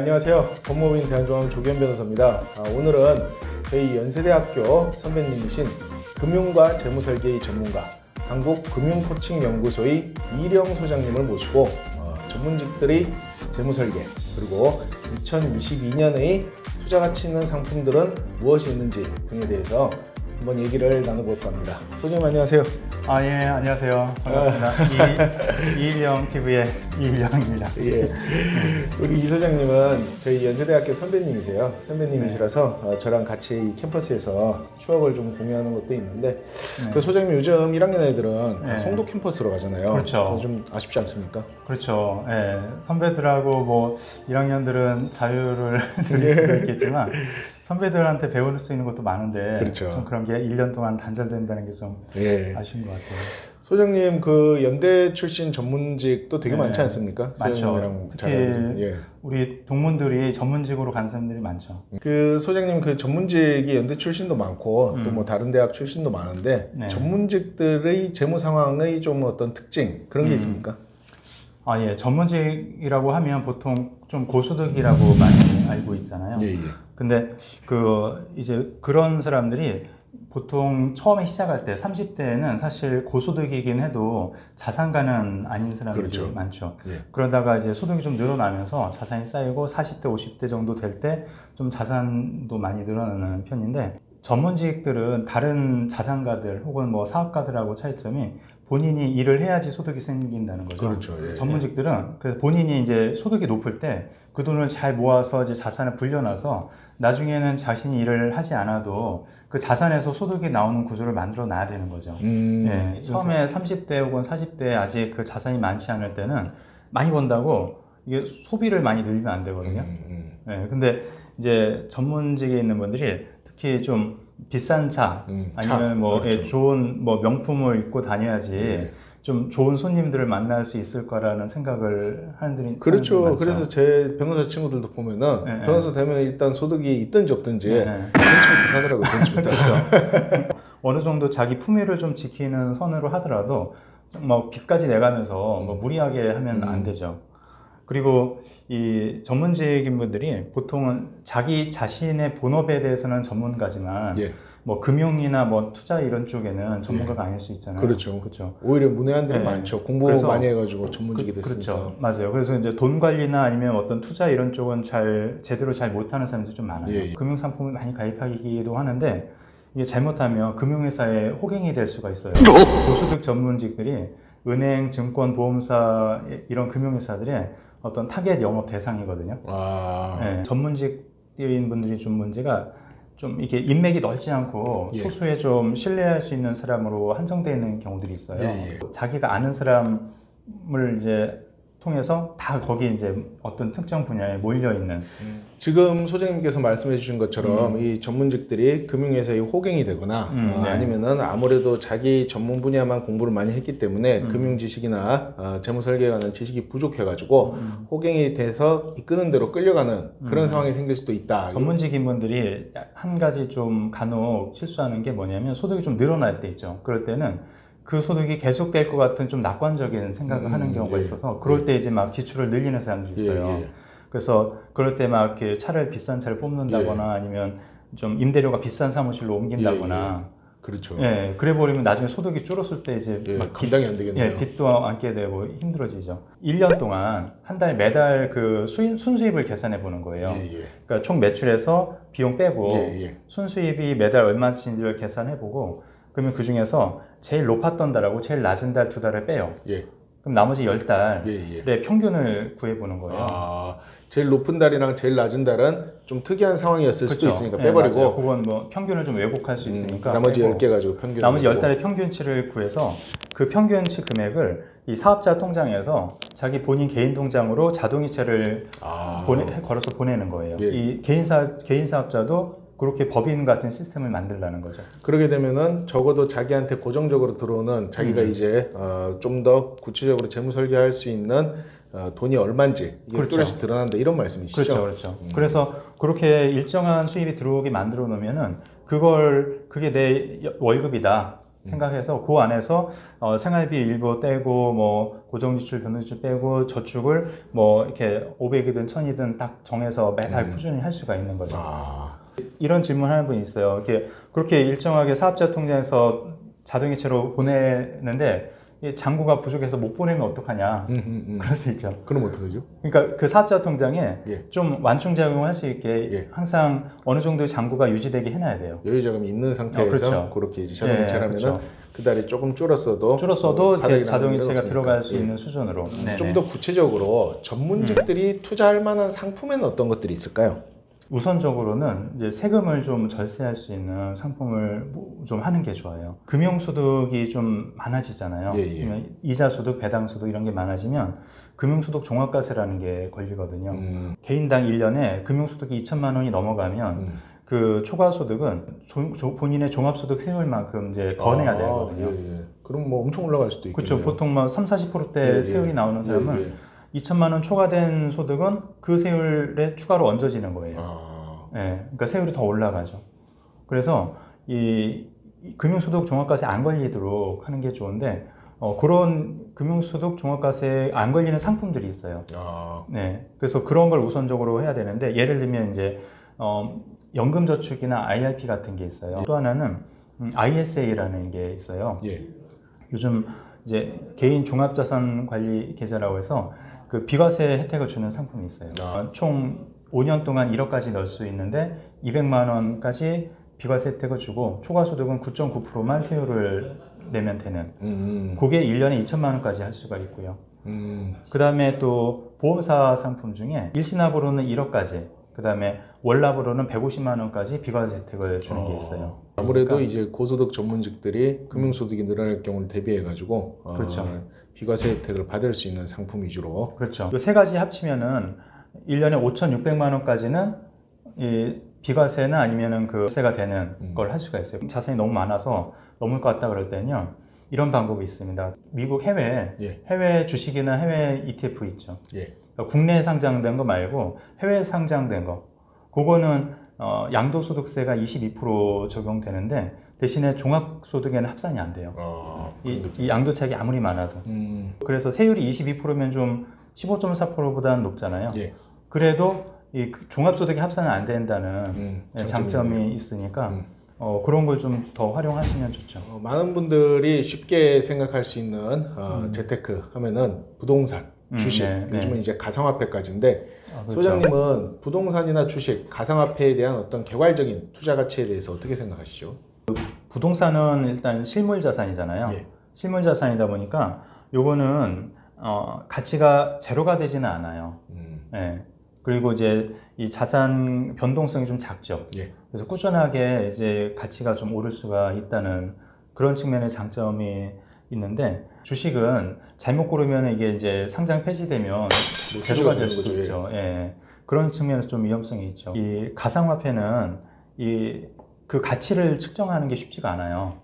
안녕하세요. 법무부인 대한중앙 조견 변호사입니다. 아, 오늘은 저희 연세대학교 선배님이신 금융과 재무설계의 전문가, 한국금융코칭연구소의 이령 소장님을 모시고 어, 전문직들의 재무설계 그리고 2022년의 투자 가치 있는 상품들은 무엇이 있는지 등에 대해서 한번 얘기를 나눠볼까 합니다. 소장님 안녕하세요. 아, 예, 안녕하세요. 반갑습니다. 이, 이일영 TV의 이일영입니다. 예. 우리 이 소장님은 저희 연세대학교 선배님이세요. 선배님이시라서 어, 저랑 같이 이 캠퍼스에서 추억을 좀 공유하는 것도 있는데 네. 그 소장님 요즘 1학년 애들은 다 네. 송도 캠퍼스로 가잖아요. 그렇죠. 좀 아쉽지 않습니까? 그렇죠. 예, 선배들하고 뭐 1학년들은 자유를 누릴 수도 있겠지만 선배들한테 배울 수 있는 것도 많은데 그렇죠. 좀 그런 게 1년 동안 단절된다는 게 좀 예. 아쉬운 것 같아요. 소장님 그 연대 출신 전문직도 되게 네. 많지 않습니까? 소장님이랑 특히 잘. 예. 우리 동문들이 전문직으로 간 사람들이 많죠. 그 소장님 그 전문직이 연대 출신도 많고 또 음. 뭐 다른 대학 출신도 많은데 네. 전문직들의 재무 상황의 좀 어떤 특징 그런 게 음. 있습니까? 아, 예. 전문직이라고 하면 보통 좀 고소득이라고 많이 알고 있잖아요. 예, 예. 근데 그 이제 그런 사람들이 보통 처음에 시작할 때 30대에는 사실 고소득이긴 해도 자산가는 아닌 사람들이 그렇죠. 많죠. 예. 그러다가 이제 소득이 좀 늘어나면서 자산이 쌓이고 40대, 50대 정도 될 때 좀 자산도 많이 늘어나는 편인데 전문직들은 다른 자산가들 혹은 뭐 사업가들하고 차이점이 본인이 일을 해야지 소득이 생긴다는 거죠. 그렇죠. 예, 전문직들은 그래서 본인이 이제 소득이 높을 때 그 돈을 잘 모아서 이제 자산을 불려놔서 나중에는 자신이 일을 하지 않아도 그 자산에서 소득이 나오는 구조를 만들어 놔야 되는 거죠. 음, 예, 처음에 30대 혹은 40대 아직 그 자산이 많지 않을 때는 많이 번다고 이게 소비를 많이 늘리면 안 되거든요. 음, 음. 예, 근데 이제 전문직에 있는 분들이 특히 좀 비싼 차 음, 차. 아니면 뭐 그렇죠. 예, 좋은 뭐 명품을 입고 다녀야지 네. 좀 좋은 손님들을 만날 수 있을 거라는 생각을 하는 분들이 그렇죠. 그래서 제 변호사 친구들도 보면은 네, 변호사 되면 일단 소득이 있든지 없든지 네, 네. 벤츠부터 사더라고요. 벤츠부터. 그렇죠. 어느 정도 자기 품위를 좀 지키는 선으로 하더라도 뭐 빚까지 내가면서 뭐 무리하게 하면 안 음. 되죠. 그리고 이 전문직인 분들이 보통은 자기 자신의 본업에 대해서는 전문가지만 예. 뭐 금융이나 뭐 투자 이런 쪽에는 전문가가 아닐 수 있잖아요. 그렇죠. 그렇죠. 오히려 문외한들이 네. 많죠. 공부 그래서 많이 해가지고 전문직이 그, 됐으니까. 그렇죠. 맞아요. 그래서 이제 돈 관리나 아니면 어떤 투자 이런 쪽은 잘 제대로 잘 못하는 사람들이 좀 많아요. 예, 예. 금융 상품을 많이 가입하기도 하는데 이게 잘못하면 금융회사에 호갱이 될 수가 있어요. 고소득 전문직들이 은행, 증권, 보험사 이런 금융회사들의 어떤 타겟 영업 대상이거든요. 아, 네, 전문직인 분들이 좀 문제가 좀 이게 인맥이 넓지 않고 예. 소수의 좀 신뢰할 수 있는 사람으로 한정되어 있는 경우들이 있어요. 예, 예. 자기가 아는 사람을 이제 통해서 다 거기 이제 어떤 특정 분야에 몰려 있는 지금 소장님께서 말씀해 주신 것처럼 이 전문직들이 금융회사의 호갱이 되거나 음, 어, 네. 아니면은 아무래도 자기 전문 분야만 공부를 많이 했기 때문에 음. 금융 지식이나 어, 재무 설계에 관한 지식이 부족해 가지고 음. 호갱이 돼서 이끄는 대로 끌려가는 그런 상황이 생길 수도 있다. 전문직인 분들이 한 가지 좀 간혹 실수하는 게 뭐냐면 소득이 좀 늘어날 때 있죠. 그럴 때는 그 소득이 계속될 것 같은 좀 낙관적인 생각을 음, 하는 경우가 예. 있어서 그럴 때 이제 막 지출을 늘리는 사람들이 있어요. 예, 예. 그래서 그럴 때 막 이렇게 차를 비싼 차를 뽑는다거나 아니면 좀 임대료가 비싼 사무실로 옮긴다거나 그렇죠. 예, 그래 버리면 나중에 소득이 줄었을 때 이제 예, 막 감당이 안 되겠네요. 예, 빚도 안게 되고 힘들어지죠. 1년 동안 한 달 매달 그 수인, 순수입을 계산해 보는 거예요. 예, 예. 그러니까 총 매출에서 비용 빼고 예, 예. 순수입이 매달 얼마인지를 계산해 보고 그러면 그 중에서 제일 높았던 달하고 제일 낮은 달 두 달을 빼요. 예, 그럼 나머지 10달의 예, 예. 평균을 구해 보는 거예요. 아, 제일 높은 달이랑 제일 낮은 달은 좀 특이한 상황이었을 수도 그렇죠. 있으니까 예, 빼버리고 맞아요. 그건 뭐 평균을 좀 왜곡할 수 음, 있으니까 나머지 빼고 10개 가지고 평균 나머지 10달의 평균치를 구해서 그 평균치 금액을 이 사업자 통장에서 자기 본인 개인 통장으로 자동이체를 아, 보내, 걸어서 보내는 거예요. 예. 이 개인 사 개인 사업자도 그렇게 법인 같은 시스템을 만들라는 거죠. 그러게 되면은 적어도 자기한테 고정적으로 들어오는 자기가 음. 이제 어, 좀 더 구체적으로 재무 설계할 수 있는 어, 돈이 얼마인지 이게 그렇죠. 뚜렷이 드러난다 이런 말씀이시죠? 그렇죠, 그렇죠. 음. 그래서 그렇게 일정한 수입이 들어오게 만들어 놓으면은 그걸 그게 내 여- 월급이다. 생각해서 그 안에서 어, 생활비 일부 떼고 뭐 고정지출, 변동지출 빼고 저축을 뭐 이렇게 500이든 1000이든 딱 정해서 매달 음. 꾸준히 할 수가 있는 거죠. 아, 이런 질문 하는 분이 있어요. 이렇게 그렇게 일정하게 사업자 통장에서 자동이체로 보내는데 이 잔고가 부족해서 못 보내면 어떡하냐? 음, 음, 음. 그럴 수 있죠. 그럼 어떡하죠? 그러니까 그 사업자 통장에 예. 좀 완충 작용할 수 있게 예. 항상 어느 정도의 잔고가 유지되게 해놔야 돼요. 여유 자금이 있는 상태에서 어, 그렇죠. 그렇게 이제 자동이체라면은 그렇죠. 그 달에 조금 줄었어도 줄었어도 어, 자동이체가 들어갈. 수 예. 있는 수준으로. 네네. 좀더 구체적으로 전문직들이 투자할 만한 상품에는 어떤 것들이 있을까요? 우선적으로는 이제 세금을 좀 절세할 수 있는 상품을 뭐좀 하는 게 좋아요. 금융소득이 좀 많아지잖아요. 예, 예. 이자소득, 배당소득 이런 게 많아지면 금융소득 종합과세라는 게 걸리거든요. 음, 개인당 1년에 금융소득이 2천만 원이 넘어가면 음. 그 초과소득은 조- 조- 본인의 종합소득 세율만큼 이제 더 내야 아, 되거든요. 예, 예. 그럼 뭐 엄청 올라갈 수도 있겠네요. 그렇죠. 보통 뭐 3, 40%대 예, 예. 세율이 나오는 사람은 예, 예. 2천만 원 초과된 소득은 그 세율에 추가로 얹어지는 거예요. 아, 예, 그러니까 세율이 더 올라가죠. 그래서 이, 이 금융소득 종합과세 안 걸리도록 하는 게 좋은데 어, 그런 금융소득 종합과세 안 걸리는 상품들이 있어요. 아, 네, 그래서 그런 걸 우선적으로 해야 되는데 예를 들면 이제 어, 연금저축이나 IRP 같은 게 있어요. 또 하나는 음, ISA라는 게 있어요. 예. 요즘 이제 개인 종합자산 관리 계좌라고 해서 그 비과세 혜택을 주는 상품이 있어요. 아. 어, 총 5년 동안 1억까지 넣을 수 있는데 200만 원까지 비과세 혜택을 주고 초과 소득은 9.9%만 세율을 내면 되는. 음, 그게 1년에 2천만 원까지 할 수가 있고요. 음, 그 다음에 또 보험사 상품 중에 일시납으로는 1억까지, 그 다음에 월납으로는 150만 원까지 비과세 혜택을 주는 게 있어요. 아무래도 그러니까- 이제 고소득 전문직들이 금융소득이 늘어날 경우를 대비해가지고 어, 그렇죠. 비과세 혜택을 받을 수 있는 상품 위주로 그렇죠. 이 세 가지 합치면은 1년에 5,600만 원까지는 이 비과세나 아니면은 그 세가 되는 음. 걸 할 수가 있어요. 자산이 너무 많아서 넘을 것 같다 그럴 때는요. 이런 방법이 있습니다. 미국 해외 예, 해외 주식이나 해외 ETF 있죠. 예, 그러니까 국내에 상장된 거 말고 해외 상장된 거. 그거는 어, 양도소득세가 22% 적용되는데 대신에 종합소득에는 합산이 안 돼요. 어, 이, 이 양도차익이 아무리 많아도. 음, 그래서 세율이 22%면 좀 15.4%보다는 높잖아요. 예, 그래도 이 종합소득이 합산은 안 된다는 음, 예, 장점이 있네요. 있으니까 음. 어, 그런 걸 좀 더 활용하시면 좋죠. 어, 많은 분들이 쉽게 생각할 수 있는 어, 음. 재테크 하면은 부동산, 음, 주식, 네, 네. 요즘은 이제 가상화폐까지인데 아, 그렇죠. 소장님은 부동산이나 주식, 가상화폐에 대한 어떤 개괄적인 투자 가치에 대해서 어떻게 생각하시죠? 부동산은 일단 실물 자산이잖아요. 예. 실물 자산이다 보니까 요거는 어, 가치가 제로가 되지는 않아요. 음, 예. 그리고 이제 이 자산 변동성이 좀 작죠. 예, 그래서 꾸준하게 이제 가치가 좀 오를 수가 있다는 그런 측면의 장점이 있는데 주식은 잘못 고르면 이게 이제 상장 폐지되면 뭐 제로가 투자가 될 수도 있죠. 예. 그런 측면에서 좀 위험성이 있죠. 이 가상화폐는 이 그 가치를 측정하는 게 쉽지가 않아요.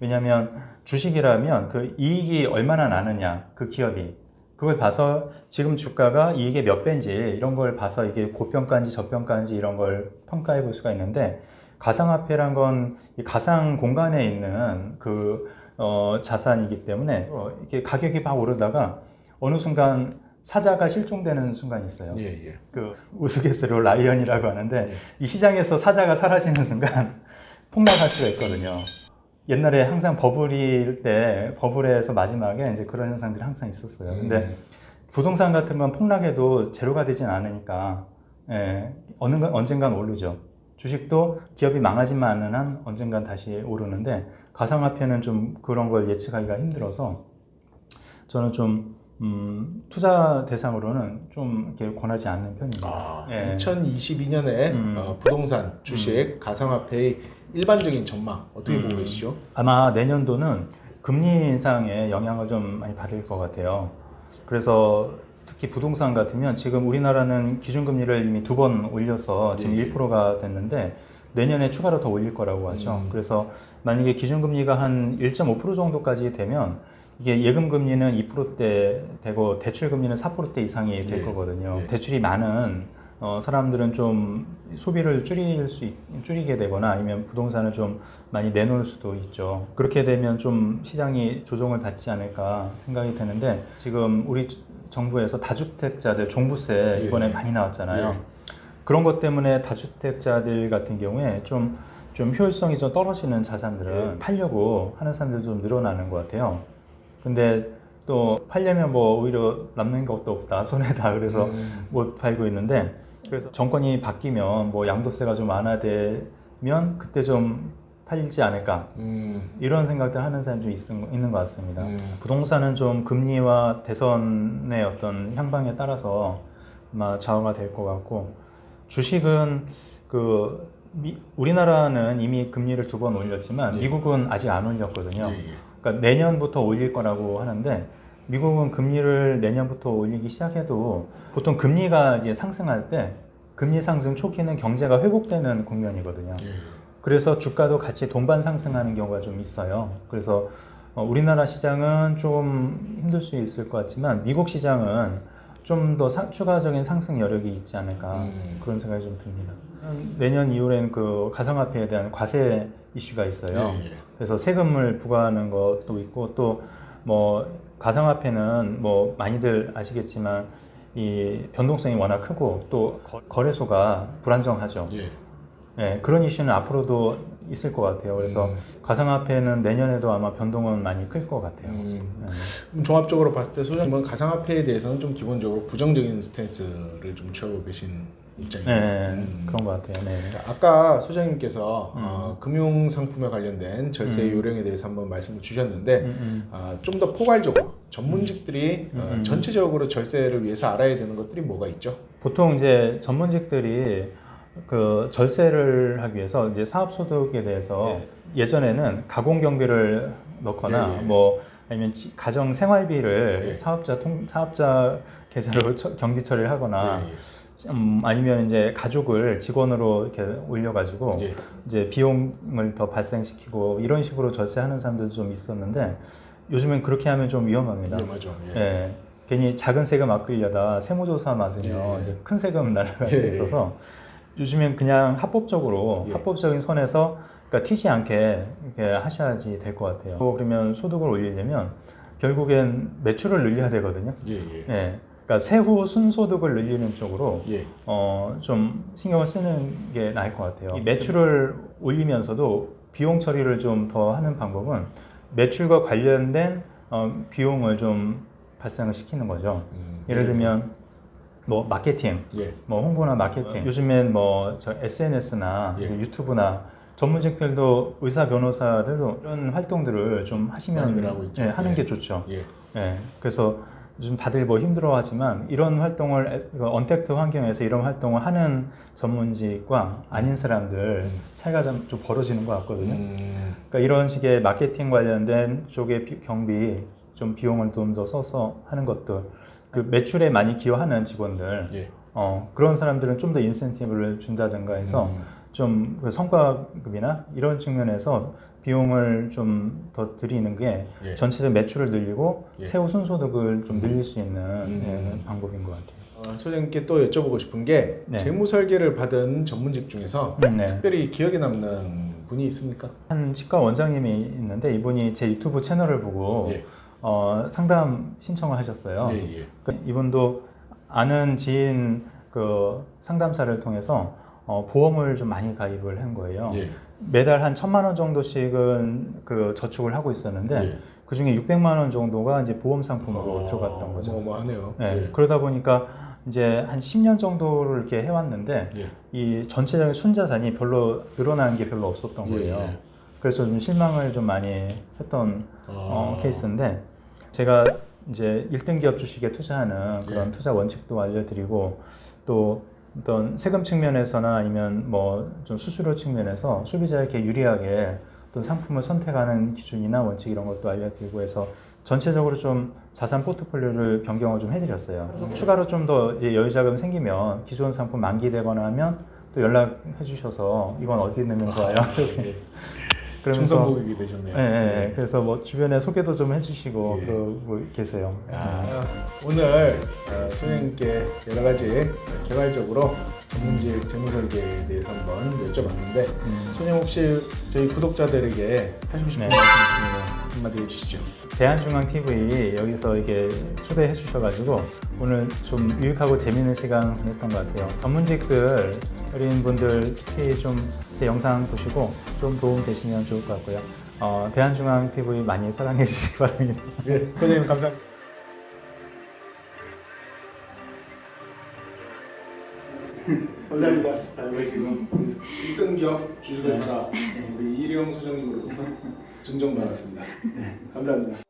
왜냐하면 주식이라면 그 이익이 얼마나 나느냐 그 기업이 그걸 봐서 지금 주가가 이익의 몇 배인지 이런 걸 봐서 이게 고평가인지 저평가인지 이런 걸 평가해 볼 수가 있는데 가상화폐란 건 이 가상 공간에 있는 그 어, 자산이기 때문에 어, 이게 가격이 막 오르다가 어느 순간 사자가 실종되는 순간이 있어요. 예, 예. 그 우스갯소리로 라이언이라고 하는데 네. 이 시장에서 사자가 사라지는 순간 폭락할 수가 있거든요. 옛날에 항상 버블일 때 버블에서 마지막에 이제 그런 현상들이 항상 있었어요. 근데 음, 부동산 같은 건 폭락해도 제로가 되진 않으니까 예, 어느 건 언젠간 오르죠. 주식도 기업이 망하지만 않는 한 언젠간 다시 오르는데 가상화폐는 좀 그런 걸 예측하기가 힘들어서 저는 좀 음, 투자 대상으로는 좀 이렇게 권하지 않는 편입니다. 아, 예. 2022년에 음. 어, 부동산, 주식, 가상화폐의 일반적인 전망 어떻게 음. 보고 계시죠? 아마 내년도는 금리 인상에 영향을 좀 많이 받을 것 같아요. 그래서 특히 부동산 같으면 지금 우리나라는 기준금리를 이미 두 번 올려서 지금 예, 예. 1%가 됐는데 내년에 추가로 더 올릴 거라고 하죠. 음. 그래서 만약에 기준금리가 한 1.5% 정도까지 되면 이게 예금금리는 2%대 되고 대출금리는 4%대 이상이 될 예, 거거든요. 예. 대출이 많은 어, 사람들은 좀 소비를 줄일 수 있- 줄이게 되거나 아니면 부동산을 좀 많이 내놓을 수도 있죠. 그렇게 되면 좀 시장이 조정을 받지 않을까 생각이 되는데 지금 우리 정부에서 다주택자들 종부세 이번에 예. 많이 나왔잖아요. 예. 그런 것 때문에 다주택자들 같은 경우에 좀, 좀 효율성이 좀 떨어지는 자산들은 예. 팔려고 하는 사람들도 좀 늘어나는 것 같아요. 근데 또 팔려면 뭐 오히려 남는 것도 없다 손해다 그래서 음. 못 팔고 있는데 그래서 정권이 바뀌면 뭐 양도세가 좀 완화되면 그때 좀 팔지 않을까 음. 이런 생각들 하는 사람이 좀 있, 있는 것 같습니다. 음. 부동산은 좀 금리와 대선의 어떤 향방에 따라서 아마 좌우가 될 것 같고 주식은 그 미- 우리나라는 이미 금리를 두 번 올렸지만 예. 미국은 아직 안 올렸거든요. 예, 예. 그러니까 내년부터 올릴 거라고 하는데 미국은 금리를 내년부터 올리기 시작해도 보통 금리가 이제 상승할 때 금리 상승 초기는 경제가 회복되는 국면이거든요. 예. 그래서 주가도 같이 동반 상승하는 경우가 좀 있어요. 그래서 어, 우리나라 시장은 좀 힘들 수 있을 것 같지만 미국 시장은 좀 더 추가적인 상승 여력이 있지 않을까 음. 그런 생각이 좀 듭니다. 내년 2월엔 그 가상화폐에 대한 과세 이슈가 있어요. 예, 예. 그래서 세금을 부과하는 것도 있고 또 뭐 가상화폐는 뭐 많이들 아시겠지만 이 변동성이 워낙 크고 또 거- 거래소가 불안정하죠. 예. 예, 그런 이슈는 앞으로도 있을 것 같아요. 그래서 음. 가상화폐는 내년에도 아마 변동은 많이 클 것 같아요. 음. 예. 그럼 종합적으로 봤을 때 소장님은 가상화폐에 대해서는 좀 기본적으로 부정적인 스탠스를 좀 취하고 계신 입장이에요. 네, 음. 그런 것 같아요. 네. 아까 소장님께서 어, 금융 상품에 관련된 절세 음. 요령에 대해서 한번 말씀을 주셨는데 음, 음. 아, 좀더 포괄적으로 전문직들이 음, 어, 음. 전체적으로 절세를 위해서 알아야 되는 것들이 뭐가 있죠? 보통 이제 전문직들이 그 절세를 하기 위해서 이제 사업 소득에 대해서 예 전에는 가공 경비를 넣거나 예, 예. 뭐 아니면 지- 가정 생활비를 예. 사업자 통 사업자 계좌로 처- 경비 처리를 하거나 예, 음, 아니면 이제 가족을 직원으로 이렇게 올려가지고 예. 이제 비용을 더 발생시키고 이런 식으로 절세하는 사람들도 좀 있었는데 요즘엔 그렇게 하면 좀 위험합니다. 위험하죠. 예. 예. 괜히 작은 세금 아끼려다 세무조사 맞으면 예. 이제 큰 세금 날아갈 예, 수 예. 있어서 요즘엔 그냥 합법적으로 예. 합법적인 선에서 그러니까 튀지 않게 이렇게 하셔야지 될 것 같아요. 또 그러면 소득을 올리려면 결국엔 매출을 늘려야 되거든요. 예, 예. 예. 그러니까 세후 순소득을 늘리는 쪽으로 예. 어, 좀 신경을 쓰는 게 나을 것 같아요. 이 매출을 올리면서도 비용 처리를 좀 더 하는 방법은 매출과 관련된 어, 비용을 좀 발생을 시키는 거죠. 음, 예를 들면 뭐 마케팅, 예. 뭐 홍보나 마케팅. 요즘엔 뭐 저 SNS나 예. 유튜브나 전문직들도 의사 변호사들도 이런 활동들을 좀 하시면. 예, 하는 예. 게 좋죠. 예. 예, 그래서 요즘 다들 뭐 힘들어하지만 이런 활동을 에- 그 언택트 환경에서 이런 활동을 하는 전문직과 아닌 사람들 음. 차이가 좀, 좀 벌어지는 것 같거든요. 음, 그러니까 이런 식의 마케팅 관련된 쪽의 비- 경비 좀 비용을 좀 더 써서 하는 것들 그 매출에 많이 기여하는 직원들 예. 어, 그런 사람들은 좀 더 인센티브를 준다든가 해서 음, 좀그 성과급이나 이런 측면에서 비용을 좀 더 드리는 게 예. 전체적 매출을 늘리고 예. 세후 순소득을 좀 음. 늘릴 수 있는 음. 예, 방법인 것 같아요. 어, 소장님께 또 여쭤보고 싶은 게 네. 재무 설계를 받은 전문직 중에서 음, 네. 특별히 기억에 남는 분이 있습니까? 한 치과 원장님이 있는데 이분이 제 유튜브 채널을 보고 예. 어, 상담 신청을 하셨어요. 예, 예. 그 이분도 아는 지인 그 상담사를 통해서 어, 보험을 좀 많이 가입을 한 거예요. 예. 매달 한 천만 원 정도씩은 그 저축을 하고 있었는데 예. 그 중에 600만 원 정도가 이제 보험 상품으로 어, 들어갔던 거죠. 어마어마하네요. 네, 예. 그러다 보니까 이제 한 10년 정도를 이렇게 해왔는데 예. 이 전체적인 순자산이 별로 늘어나는 게 별로 없었던 예, 거예요. 예. 그래서 좀 실망을 좀 많이 했던 어, 아. 케이스인데 제가 이제 1등 기업 주식에 투자하는 그런 예. 투자 원칙도 알려드리고 또 어떤 세금 측면에서나 아니면 뭐 좀 수수료 측면에서 소비자에게 유리하게 어떤 상품을 선택하는 기준이나 원칙 이런 것도 알려드리고 해서 전체적으로 좀 자산 포트폴리오를 변경을 좀 해드렸어요. 추가로 좀 더 여유 자금 생기면 기존 상품 만기되거나 하면 또 연락해 주셔서 이건 어디 넣으면 좋아요. 아, 예. 그러면서- 중성고객이 되셨네요. 예, 예, 예. 그래서 뭐 주변에 소개도 좀 해주시고 예. 그러고 계세요. 야, 오늘 어, 소장님께 여러 가지 개발적으로 전 문직 재무설계에 대해서 한번 여쭤봤는데 음. 소장님 혹시 저희 구독자들에게 하시고 싶은 네. 말씀 있으면 한마디 해주시죠. 대한중앙 TV 여기서 이게 초대해 주셔가지고 오늘 좀 유익하고 재미있는 시간 보냈던 것 같아요. 전문직들 어린 분들 특히 좀제 영상 보시고 좀 도움 되시면 좋을 것 같고요. 어, 대한중앙 TV 많이 사랑해 주시기 바랍니다. 네, 소장님 감사합니다. 감사합니다. 1등 기업 주식을 사라 우리 이령 소장님으로부터 증정받았습니다. 감사합니다.